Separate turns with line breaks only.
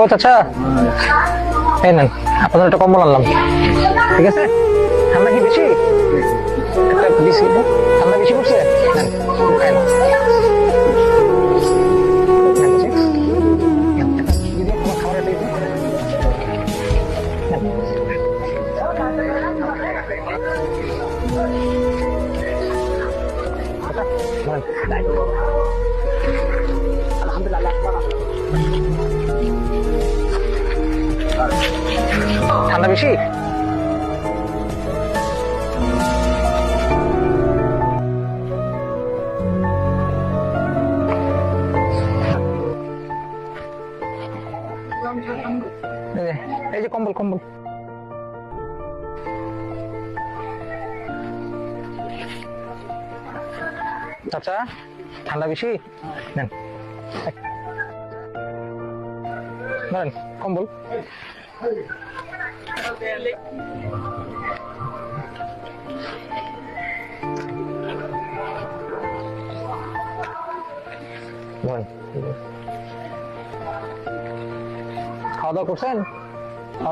ও চাচা এই নেন আপনাদের একটা কম্বল আনলাম। ঠিক আছে? ঠান্ডা কি বেশি? বেশি ঠান্ডা বেশি পড়ছে নেন, এই যে- কম্বল কম্বল। চাচা ঠান্ডা বেশি? নেন। কম্বল। Woi, kalau.